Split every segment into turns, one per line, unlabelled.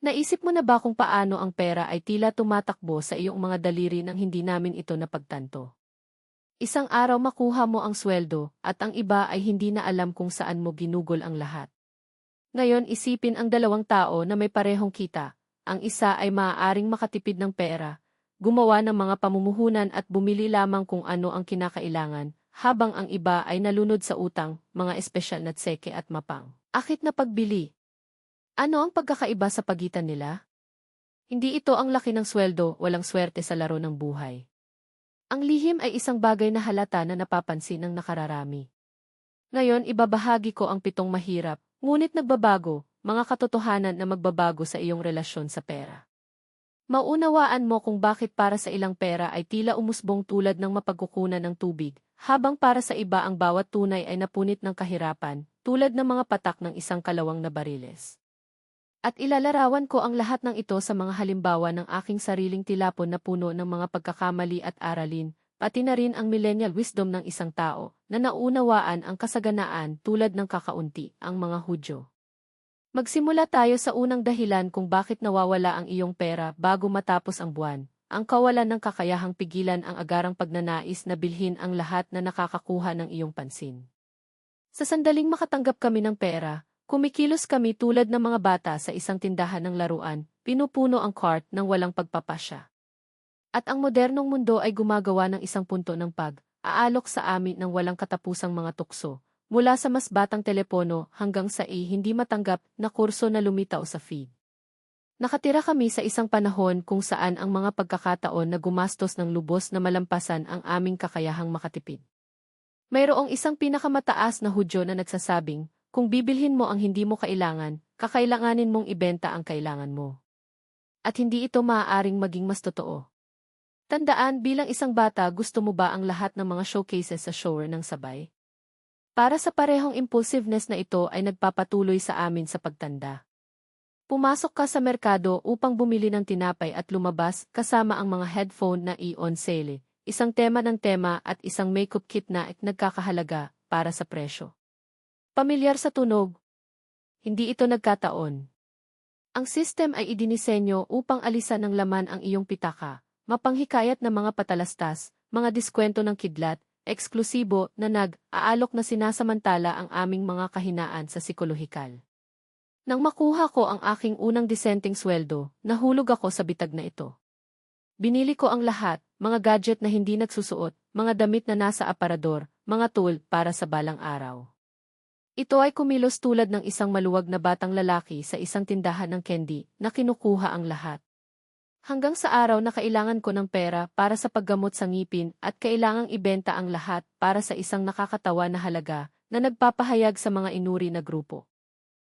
Naisip mo na ba kung paano ang pera ay tila tumatakbo sa iyong mga daliri nang hindi namin ito napagtanto? Isang araw makuha mo ang sweldo at ang iba ay hindi na alam kung saan mo ginugol ang lahat. Ngayon isipin ang dalawang tao na may parehong kita. Ang isa ay maaaring makatipid ng pera, gumawa ng mga pamumuhunan at bumili lamang kung ano ang kinakailangan, habang ang iba ay nalunod sa utang, mga espesyal na tseke at mapang. Akit na pagbili, ano ang pagkakaiba sa pagitan nila? Hindi ito ang laki ng sweldo, walang swerte sa laro ng buhay. Ang lihim ay isang bagay na halata na napapansin ng nakararami. Ngayon ibabahagi ko ang pitong mahirap, ngunit nagbabago, mga katotohanan na magbabago sa iyong relasyon sa pera. Maunawaan mo kung bakit para sa ilang pera ay tila umusbong tulad ng mapagkukunan ng tubig, habang para sa iba ang bawat tunay ay napunit ng kahirapan, tulad ng mga patak ng isang kalawang na bariles. At ilalarawan ko ang lahat ng ito sa mga halimbawa ng aking sariling tilapon na puno ng mga pagkakamali at aralin, pati na rin ang millennial wisdom ng isang tao, na naunawaan ang kasaganaan tulad ng kakaunti, ang mga Hudyo. Magsimula tayo sa unang dahilan kung bakit nawawala ang iyong pera bago matapos ang buwan, ang kawalan ng kakayahang pigilan ang agarang pagnanais na bilhin ang lahat na nakakakuha ng iyong pansin. Sa sandaling makatanggap kami ng pera, Kumikilos kami tulad ng mga bata sa isang tindahan ng laruan, pinupuno ang cart ng walang pagpapasya. At ang modernong mundo ay gumagawa ng isang punto ng pag, aalok sa amin ng walang katapusang mga tukso, mula sa mas batang telepono hanggang sa i hindi matanggap na kurso na lumitaw sa feed. Nakatira kami sa isang panahon kung saan ang mga pagkakataon na gumastos ng lubos na malampasan ang aming kakayahang makatipid. Mayroong isang pinakamataas na hudyo na nagsasabing, kung bibilhin mo ang hindi mo kailangan, kakailanganin mong ibenta ang kailangan mo. At hindi ito maaaring maging mas totoo. Tandaan bilang isang bata gusto mo ba ang lahat ng mga showcases sa shower ng sabay? Para sa parehong impulsiveness na ito ay nagpapatuloy sa amin sa pagtanda. Pumasok ka sa merkado upang bumili ng tinapay at lumabas kasama ang mga headphone na i-on sale, isang tema ng tema at isang makeup kit na nagkakahalaga para sa presyo. Pamilyar sa tunog. Hindi ito nagkataon. Ang system ay idinisenyo upang alisan ng laman ang iyong pitaka, mapanghikayat na mga patalastas, mga diskwento ng kidlat, eksklusibo na nag-aalok na sinasamantala ang aming mga kahinaan sa psikolohikal. Nang makuha ko ang aking unang disenteng sweldo, nahulog ako sa bitag na ito. Binili ko ang lahat, mga gadget na hindi nagsusuot, mga damit na nasa aparador, mga tool para sa balang araw. Ito ay kumilos tulad ng isang maluwag na batang lalaki sa isang tindahan ng candy na kinukuha ang lahat. Hanggang sa araw na kailangan ko ng pera para sa paggamot sa ngipin at kailangang ibenta ang lahat para sa isang nakakatawa na halaga na nagpapahayag sa mga inuri na grupo.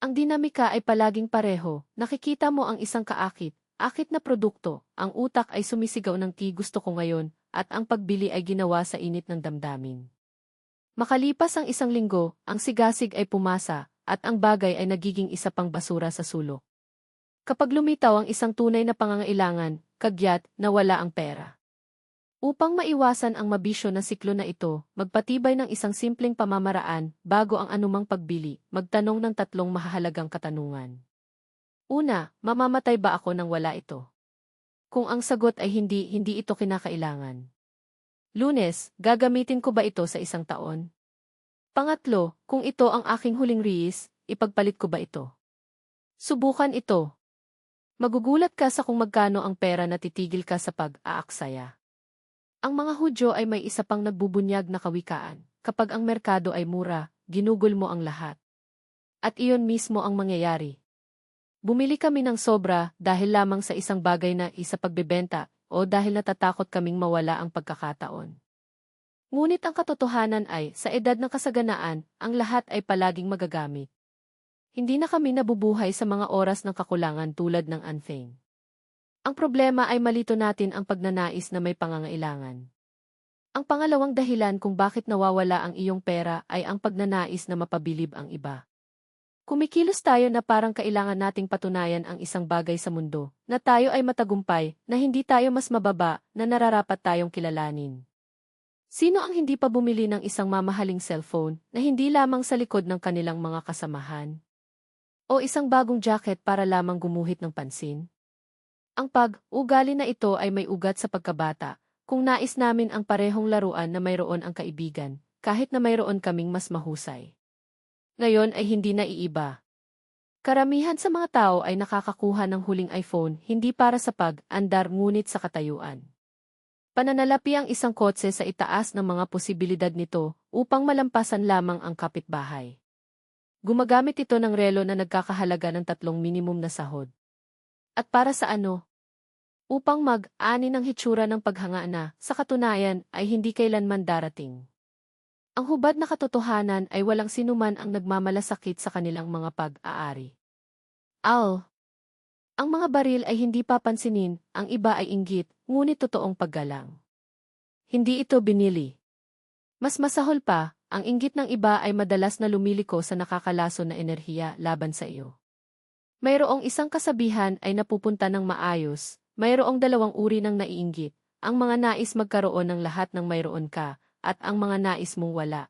Ang dinamika ay palaging pareho, nakikita mo ang isang kaakit, akit na produkto, ang utak ay sumisigaw ng ti gusto ko ngayon, at ang pagbili ay ginawa sa init ng damdamin. Makalipas ang isang linggo, ang sigasig ay pumasa, at ang bagay ay nagiging isa pang basura sa sulok. Kapag lumitaw ang isang tunay na pangangailangan, kagyat, nawala ang pera. Upang maiwasan ang mabisyo na siklo na ito, magpatibay ng isang simpleng pamamaraan bago ang anumang pagbili, magtanong ng tatlong mahahalagang katanungan. Una, mamamatay ba ako nang wala ito? Kung ang sagot ay hindi, hindi ito kinakailangan. Lunes, gagamitin ko ba ito sa isang taon? Pangatlo, kung ito ang aking huling riis, ipagpalit ko ba ito? Subukan ito. Magugulat ka sa kung magkano ang pera na titigil ka sa pag-aaksaya. Ang mga Hudyo ay may isa pang nagbubunyag na kawikaan. Kapag ang merkado ay mura, ginugol mo ang lahat. At iyon mismo ang mangyayari. Bumili kami ng sobra dahil lamang sa isang bagay na isa pagbebenta o dahil natatakot kaming mawala ang pagkakataon. Ngunit ang katotohanan ay, sa edad ng kasaganaan, ang lahat ay palaging magagamit. Hindi na kami nabubuhay sa mga oras ng kakulangan tulad ng unfame. Ang problema ay malito natin ang pagnanais na may pangangailangan. Ang pangalawang dahilan kung bakit nawawala ang iyong pera ay ang pagnanais na mapabilib ang iba. Kumikilos tayo na parang kailangan nating patunayan ang isang bagay sa mundo, na tayo ay matagumpay, na hindi tayo mas mababa, na nararapat tayong kilalanin. Sino ang hindi pa bumili ng isang mamahaling cellphone na hindi lamang sa likod ng kanilang mga kasamahan? O isang bagong jacket para lamang gumuhit ng pansin? Ang pag-ugali na ito ay may ugat sa pagkabata, kung nais namin ang parehong laruan na mayroon ang kaibigan, kahit na mayroon kaming mas mahusay. Ngayon ay hindi na iiba. Karamihan sa mga tao ay nakakakuha ng huling iPhone hindi para sa pag-andar ngunit sa katayuan. Pananalapi ang isang kotse sa itaas ng mga posibilidad nito upang malampasan lamang ang kapitbahay. Gumagamit ito ng relo na nagkakahalaga ng tatlong minimum na sahod. At para sa ano? Upang mag-ani ng hitsura ng paghanga na, sa katunayan, ay hindi kailanman darating. Ang hubad na katotohanan ay walang sinuman ang nagmamalasakit sa kanilang mga pag-aari. Al. Ang mga baril ay hindi papansinin, ang iba ay inggit, ngunit totoong paggalang. Hindi ito binili. Mas masahol pa, ang inggit ng iba ay madalas na lumiliko sa nakakalaso na enerhiya laban sa iyo. Mayroong isang kasabihan ay napupunta ng maayos, mayroong dalawang uri ng naiinggit, ang mga nais magkaroon ng lahat ng mayroon ka, at ang mga nais mong wala.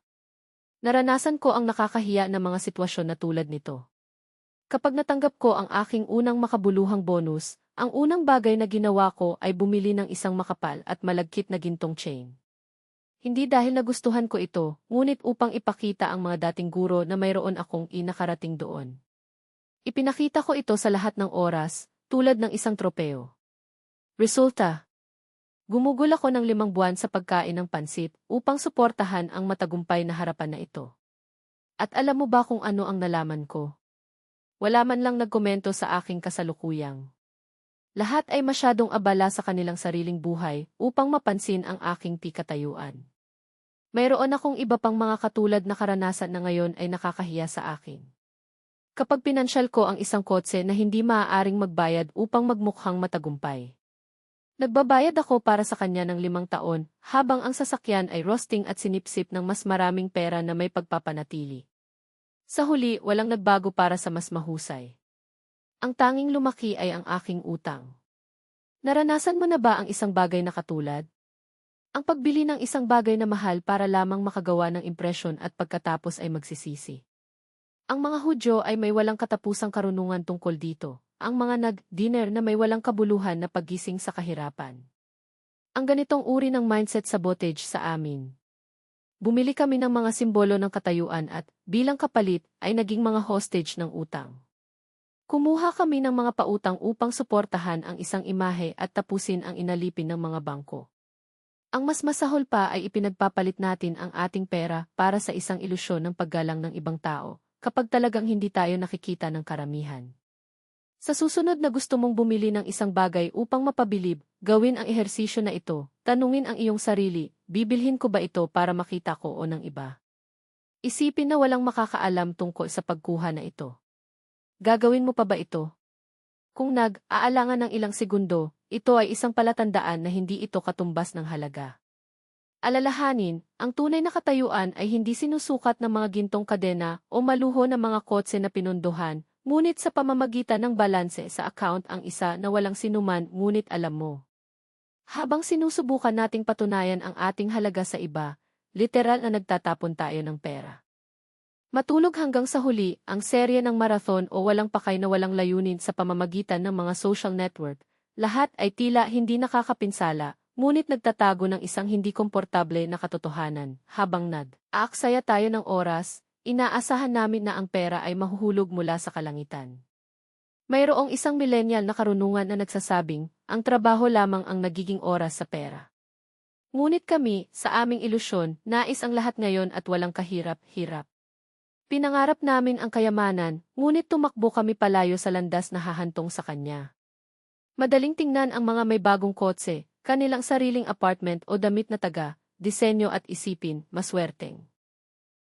Naranasan ko ang nakakahiya na mga sitwasyon na tulad nito. Kapag natanggap ko ang aking unang makabuluhang bonus, ang unang bagay na ginawa ko ay bumili ng isang makapal at malagkit na gintong chain. Hindi dahil nagustuhan ko ito, ngunit upang ipakita ang mga dating guro na mayroon akong inakarating doon. Ipinakita ko ito sa lahat ng oras, tulad ng isang tropeo. Resulta, Gumugol ako ng limang buwan sa pagkain ng pansit upang suportahan ang matagumpay na harapan na ito. At alam mo ba kung ano ang nalaman ko? Wala man lang nagkomento sa aking kasalukuyang. Lahat ay masyadong abala sa kanilang sariling buhay upang mapansin ang aking pikatayuan. Mayroon akong iba pang mga katulad na karanasan na ngayon ay nakakahiya sa akin. Kapag pinansyal ko ang isang kotse na hindi maaaring magbayad upang magmukhang matagumpay. Nagbabayad ako para sa kanya ng limang taon, habang ang sasakyan ay roasting at sinipsip ng mas maraming pera na may pagpapanatili. Sa huli, walang nagbago para sa mas mahusay. Ang tanging lumaki ay ang aking utang. Naranasan mo na ba ang isang bagay na katulad? Ang pagbili ng isang bagay na mahal para lamang makagawa ng impresyon at pagkatapos ay magsisisi. Ang mga Hudyo ay may walang katapusang karunungan tungkol dito ang mga nag-dinner na may walang kabuluhan na pagising sa kahirapan. Ang ganitong uri ng mindset sa botage sa amin. Bumili kami ng mga simbolo ng katayuan at, bilang kapalit, ay naging mga hostage ng utang. Kumuha kami ng mga pautang upang suportahan ang isang imahe at tapusin ang inalipin ng mga bangko. Ang mas masahol pa ay ipinagpapalit natin ang ating pera para sa isang ilusyon ng paggalang ng ibang tao, kapag talagang hindi tayo nakikita ng karamihan. Sa susunod na gusto mong bumili ng isang bagay upang mapabilib, gawin ang ehersisyo na ito. Tanungin ang iyong sarili, bibilhin ko ba ito para makita ko o ng iba? Isipin na walang makakaalam tungkol sa pagkuha na ito. Gagawin mo pa ba ito? Kung nag-aalangan ng ilang segundo, ito ay isang palatandaan na hindi ito katumbas ng halaga. Alalahanin, ang tunay na katayuan ay hindi sinusukat ng mga gintong kadena o maluho ng mga kotse na pinunduhan, Ngunit sa pamamagitan ng balanse sa account ang isa na walang sinuman ngunit alam mo. Habang sinusubukan nating patunayan ang ating halaga sa iba, literal na nagtatapon tayo ng pera. Matulog hanggang sa huli, ang serye ng marathon o walang pakay na walang layunin sa pamamagitan ng mga social network, lahat ay tila hindi nakakapinsala, ngunit nagtatago ng isang hindi komportable na katotohanan, habang nag-aaksaya tayo ng oras, inaasahan namin na ang pera ay mahuhulog mula sa kalangitan. Mayroong isang millennial na karunungan na nagsasabing, ang trabaho lamang ang nagiging oras sa pera. Ngunit kami, sa aming ilusyon, nais ang lahat ngayon at walang kahirap-hirap. Pinangarap namin ang kayamanan, ngunit tumakbo kami palayo sa landas na hahantong sa kanya. Madaling tingnan ang mga may bagong kotse, kanilang sariling apartment o damit na taga, disenyo at isipin, maswerteng.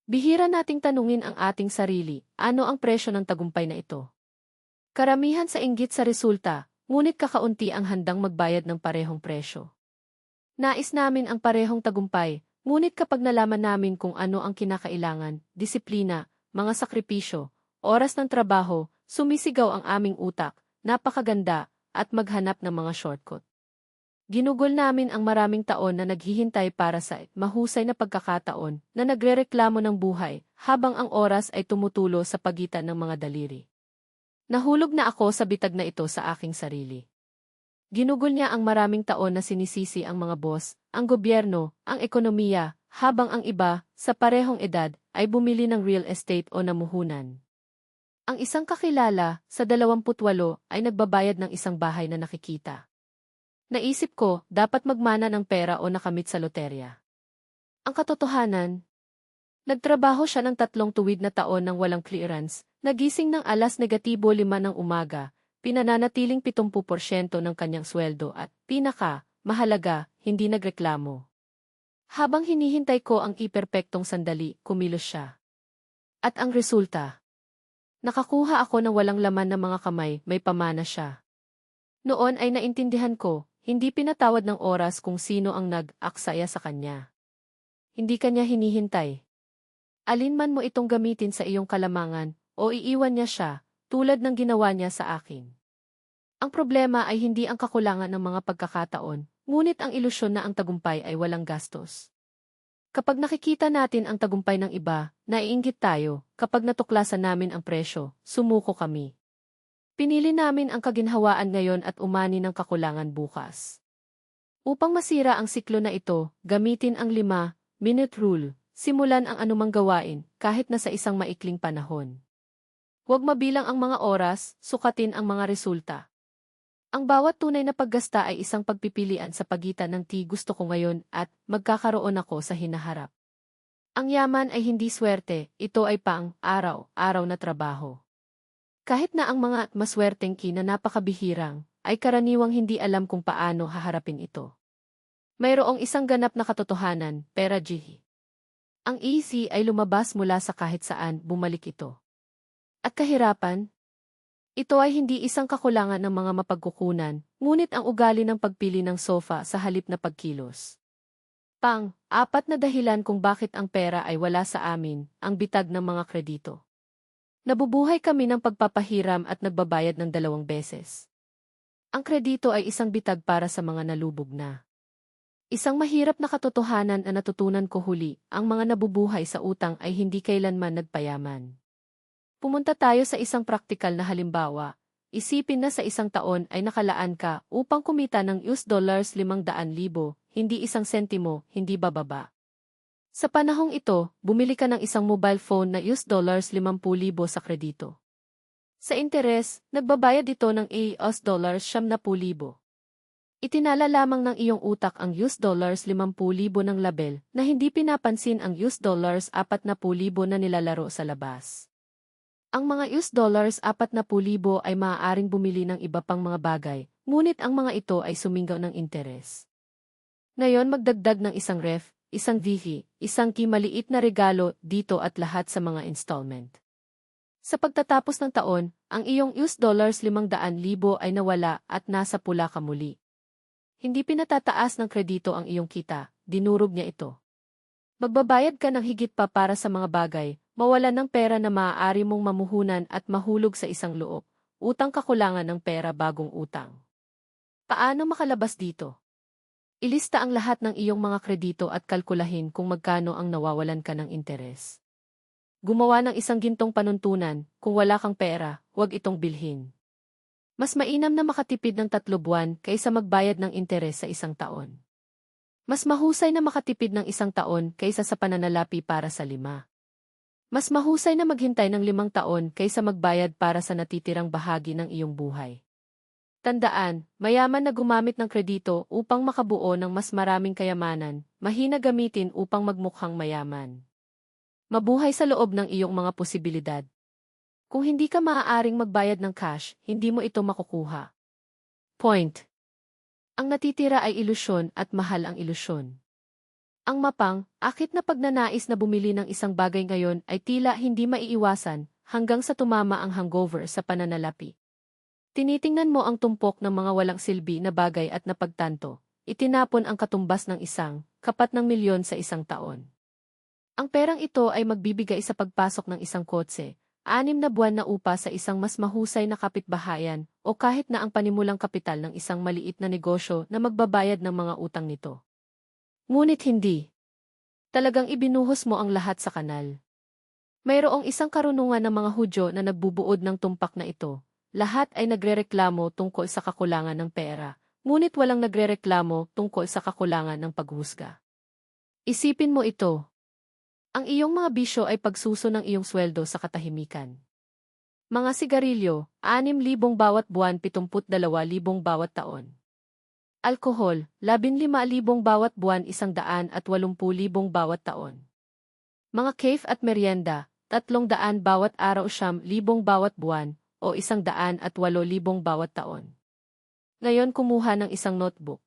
Bihira nating tanungin ang ating sarili, ano ang presyo ng tagumpay na ito? Karamihan sa inggit sa resulta, ngunit kakaunti ang handang magbayad ng parehong presyo. Nais namin ang parehong tagumpay, ngunit kapag nalaman namin kung ano ang kinakailangan, disiplina, mga sakripisyo, oras ng trabaho, sumisigaw ang aming utak, napakaganda, at maghanap ng mga shortcut. Ginugol namin ang maraming taon na naghihintay para sa mahusay na pagkakataon na nagrereklamo ng buhay habang ang oras ay tumutulo sa pagitan ng mga daliri. Nahulog na ako sa bitag na ito sa aking sarili. Ginugol niya ang maraming taon na sinisisi ang mga boss, ang gobyerno, ang ekonomiya, habang ang iba, sa parehong edad, ay bumili ng real estate o namuhunan. Ang isang kakilala, sa 28, ay nagbabayad ng isang bahay na nakikita. Naisip ko, dapat magmana ng pera o nakamit sa loterya. Ang katotohanan, nagtrabaho siya ng tatlong tuwid na taon ng walang clearance, nagising ng alas negatibo lima ng umaga, pinananatiling 70% ng kanyang sweldo at, pinaka, mahalaga, hindi nagreklamo. Habang hinihintay ko ang iperpektong sandali, kumilos siya. At ang resulta? Nakakuha ako ng walang laman na mga kamay, may pamana siya. Noon ay naintindihan ko, hindi pinatawad ng oras kung sino ang nag-aksaya sa kanya. Hindi kanya hinihintay. Alin man mo itong gamitin sa iyong kalamangan, o iiwan niya siya, tulad ng ginawa niya sa akin. Ang problema ay hindi ang kakulangan ng mga pagkakataon, ngunit ang ilusyon na ang tagumpay ay walang gastos. Kapag nakikita natin ang tagumpay ng iba, naiinggit tayo, kapag natuklasan namin ang presyo, sumuko kami. Pinili namin ang kaginhawaan ngayon at umani ng kakulangan bukas. Upang masira ang siklo na ito, gamitin ang 5-minute rule, simulan ang anumang gawain, kahit na sa isang maikling panahon. Huwag mabilang ang mga oras, sukatin ang mga resulta. Ang bawat tunay na paggasta ay isang pagpipilian sa pagitan ng ti gusto ko ngayon at magkakaroon ako sa hinaharap. Ang yaman ay hindi swerte, ito ay pang araw, araw na trabaho. Kahit na ang mga maswerteng ki na napakabihirang, ay karaniwang hindi alam kung paano haharapin ito. Mayroong isang ganap na katotohanan, pera jihi. Ang easy ay lumabas mula sa kahit saan bumalik ito. At kahirapan? Ito ay hindi isang kakulangan ng mga mapagkukunan, ngunit ang ugali ng pagpili ng sofa sa halip na pagkilos. Pang, apat na dahilan kung bakit ang pera ay wala sa amin, ang bitag ng mga kredito. Nabubuhay kami ng pagpapahiram at nagbabayad ng dalawang beses. Ang kredito ay isang bitag para sa mga nalubog na. Isang mahirap na katotohanan na natutunan ko huli, ang mga nabubuhay sa utang ay hindi kailanman nagpayaman. Pumunta tayo sa isang praktikal na halimbawa. Isipin na sa isang taon ay nakalaan ka upang kumita ng US dollars 500,000, hindi isang sentimo, hindi bababa. Sa panahong ito, bumili ka ng isang mobile phone na US dollars 50,000 sa kredito. Sa interes, nagbabayad ito ng US dollars 70,000. Itinala lamang ng iyong utak ang US dollars 50,000 ng label na hindi pinapansin ang US dollars 40,000 na nilalaro sa labas. Ang mga US dollars 40,000 ay maaaring bumili ng iba pang mga bagay, ngunit ang mga ito ay suminggaw ng interes. Ngayon magdagdag ng isang ref, isang dihi, isang kimaliit na regalo dito at lahat sa mga installment. Sa pagtatapos ng taon, ang iyong US dollars 500,000 ay nawala at nasa pula ka muli. Hindi pinatataas ng kredito ang iyong kita, dinurog niya ito. Magbabayad ka ng higit pa para sa mga bagay, mawala ng pera na maaari mong mamuhunan at mahulog sa isang loob, utang kakulangan ng pera bagong utang. Paano makalabas dito? Ilista ang lahat ng iyong mga kredito at kalkulahin kung magkano ang nawawalan ka ng interes. Gumawa ng isang gintong panuntunan, kung wala kang pera, huwag itong bilhin. Mas mainam na makatipid ng tatlo buwan kaysa magbayad ng interes sa isang taon. Mas mahusay na makatipid ng isang taon kaysa sa pananalapi para sa lima. Mas mahusay na maghintay ng limang taon kaysa magbayad para sa natitirang bahagi ng iyong buhay. Tandaan, mayaman na gumamit ng kredito upang makabuo ng mas maraming kayamanan, mahina gamitin upang magmukhang mayaman. Mabuhay sa loob ng iyong mga posibilidad. Kung hindi ka maaaring magbayad ng cash, hindi mo ito makukuha. Point. Ang natitira ay ilusyon at mahal ang ilusyon. Ang mapang, akit na pagnanais na bumili ng isang bagay ngayon ay tila hindi maiiwasan hanggang sa tumama ang hangover sa pananalapi. Tinitingnan mo ang tumpok ng mga walang silbi na bagay at napagtanto, itinapon ang katumbas ng isang, kapat ng milyon sa isang taon. Ang perang ito ay magbibigay sa pagpasok ng isang kotse, anim na buwan na upa sa isang mas mahusay na kapitbahayan, o kahit na ang panimulang kapital ng isang maliit na negosyo na magbabayad ng mga utang nito. Ngunit hindi. Talagang ibinuhos mo ang lahat sa kanal. Mayroong isang karunungan ng mga Hudyo na nagbubuod ng tumpak na ito, lahat ay nagrereklamo tungkol sa kakulangan ng pera, ngunit walang nagrereklamo tungkol sa kakulangan ng paghusga. Isipin mo ito. Ang iyong mga bisyo ay pagsuso ng iyong sweldo sa katahimikan. Mga sigarilyo, 6,000 bawat buwan 72,000 bawat taon. Alkohol, 15,000 bawat buwan 180,000 bawat taon. Mga cave at merienda, 300 bawat araw siyam libong bawat buwan, o 108,000 bawat taon. Ngayon kumuha ng isang notebook.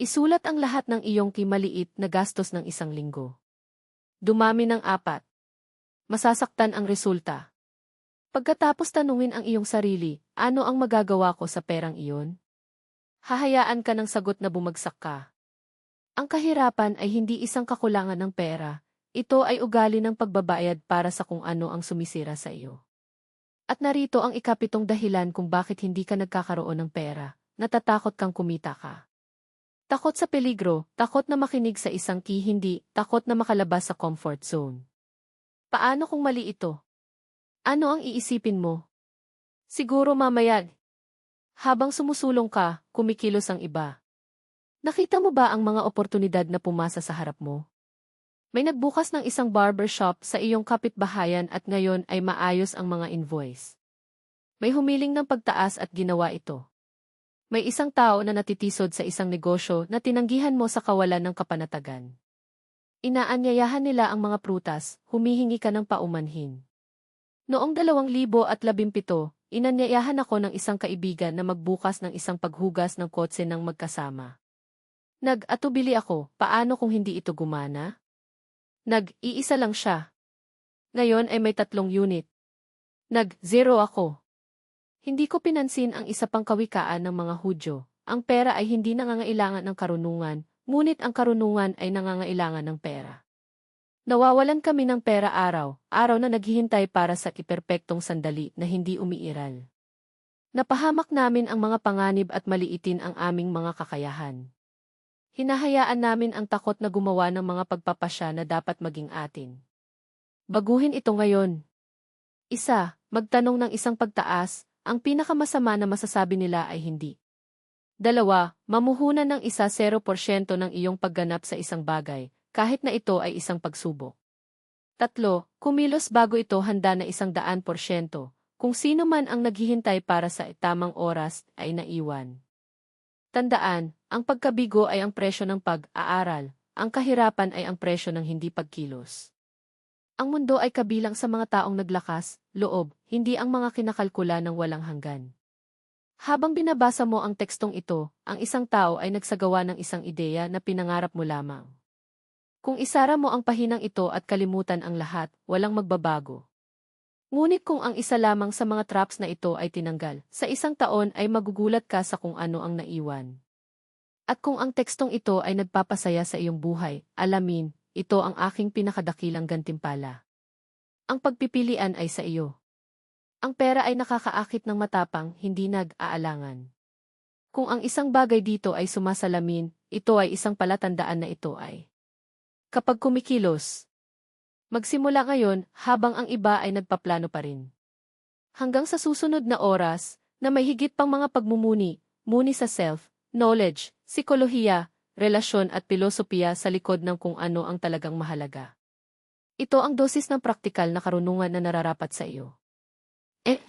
Isulat ang lahat ng iyong kimaliit na gastos ng isang linggo. Dumami ng apat. Masasaktan ang resulta. Pagkatapos tanungin ang iyong sarili, ano ang magagawa ko sa perang iyon? Hahayaan ka ng sagot na bumagsak ka. Ang kahirapan ay hindi isang kakulangan ng pera, ito ay ugali ng pagbabayad para sa kung ano ang sumisira sa iyo. At narito ang ikapitong dahilan kung bakit hindi ka nagkakaroon ng pera, natatakot kang kumita ka. Takot sa peligro, takot na makinig sa isang key hindi, takot na makalabas sa comfort zone. Paano kung mali ito? Ano ang iisipin mo? Siguro mamaya, habang sumusulong ka, kumikilos ang iba. Nakita mo ba ang mga oportunidad na pumasa sa harap mo? May nagbukas ng isang barbershop sa iyong kapitbahayan at ngayon ay maayos ang mga invoice. May humiling ng pagtaas at ginawa ito. May isang tao na natitisod sa isang negosyo na tinanggihan mo sa kawalan ng kapanatagan. Inaanyayahan nila ang mga prutas, humihingi ka ng paumanhin. Noong 2017, inanyayahan ako ng isang kaibigan na magbukas ng isang paghugas ng kotse ng magkasama. Nag-atubili ako, paano kung hindi ito gumana? Nag-iisa lang siya. Ngayon ay may tatlong unit. Nag-zero ako. Hindi ko pinansin ang isa pang kawikaan ng mga Hudyo. Ang pera ay hindi nangangailangan ng karunungan, ngunit ang karunungan ay nangangailangan ng pera. Nawawalan kami ng pera araw, araw na naghihintay para sa iperpektong sandali na hindi umiiral. Napahamak namin ang mga panganib at maliitin ang aming mga kakayahan. Hinahayaan namin ang takot na gumawa ng mga pagpapasya na dapat maging atin. Baguhin ito ngayon. Isa, magtanong ng isang pagtaas, ang pinakamasama na masasabi nila ay hindi. Dalawa, mamuhunan ng isa 0% ng iyong pagganap sa isang bagay, kahit na ito ay isang pagsubok. Tatlo, kumilos bago ito handa na isang daan porsyento, kung sino man ang naghihintay para sa tamang oras ay naiwan. Tandaan, ang pagkabigo ay ang presyo ng pag-aaral, ang kahirapan ay ang presyo ng hindi pagkilos. Ang mundo ay kabilang sa mga taong naglakas, loob, hindi ang mga kinakalkula ng walang hanggan. Habang binabasa mo ang tekstong ito, ang isang tao ay nagsagawa ng isang ideya na pinangarap mo lamang. Kung isara mo ang pahinang ito at kalimutan ang lahat, walang magbabago. Ngunit kung ang isa lamang sa mga traps na ito ay tinanggal, sa isang taon ay magugulat ka sa kung ano ang naiwan. At kung ang tekstong ito ay nagpapasaya sa iyong buhay, alamin, ito ang aking pinakadakilang gantimpala. Ang pagpipilian ay sa iyo. Ang pera ay nakakaakit ng matapang, hindi nag-aalangan. Kung ang isang bagay dito ay sumasalamin, ito ay isang palatandaan na ito ay. Kapag kumikilos, magsimula ngayon habang ang iba ay nagpaplano pa rin. Hanggang sa susunod na oras, na may higit pang mga pagmumuni, muni sa self, knowledge, psikolohiya, relasyon at pilosopiya sa likod ng kung ano ang talagang mahalaga. Ito ang dosis ng praktikal na karunungan na nararapat sa iyo. Eh.